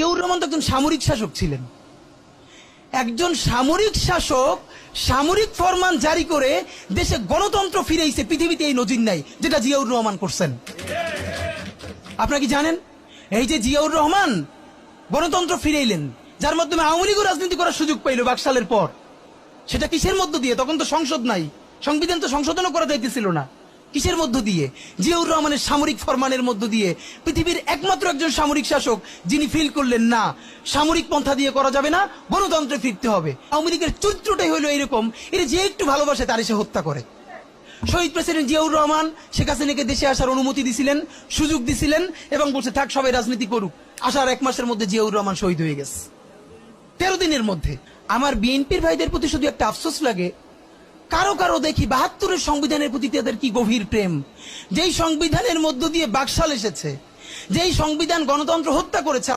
জিয়াউর রহমান তো একজন সামরিক শাসক ছিলেন। একজন সামরিক শাসক সামরিক ফরমান জারি করে দেশে গণতন্ত্র ফিরেইছে, পৃথিবীতে এই নজির নাই, যেটা জিয়াউর রহমান করছেন। আপনারা কি জানেন? এই যে জিয়াউর রহমান গণতন্ত্র ফিরেইলেন, যার মাধ্যমে আওয়ামী লীগও রাজনীতি করার সুযোগ পাইল বাকশালের পর। সেটা কিসের মধ্য দিয়ে? তখন তো সংসদ নাই, সংবিধান তো সংশোধনও করা যাইতেছিল না। কিসের মধ্য দিয়ে? জিয়াউর রহমানের সামরিক ফরমানের মধ্য দিয়ে। পৃথিবীর একমাত্র একজন সামরিক শাসক, যিনি ফিল করলেন, না, সামরিক পন্থা দিয়ে করা যাবে না, গণতন্ত্রে ফিরতে হবে। আওয়ামী লীগের চরিত্রটাই হলো এরকম, এর যে একটু ভালোবাসে তার এসে হত্যা করে। শহীদ প্রেসিডেন্ট জিয়াউর রহমান শেখ হাসিনাকে দেশে আসার অনুমতি দিছিলেন, সুযোগ দিছিলেন এবং বলছে, থাক, সবাই রাজনীতি করুক। আসার এক মাসের মধ্যে জিয়াউর রহমান শহীদ হয়ে গেছে। তেরো দিনের মধ্যে। আমার বিএনপির ভাইদের প্রতি শুধু একটা আফসোস লাগে কারও কারও দেখি বাহাত্তরের সংবিধানের প্রতি তাদের কি গভীর প্রেম। যেই সংবিধানের মধ্য দিয়ে বাকশাল এসেছে, যেই সংবিধান গণতন্ত্র হত্যা করেছে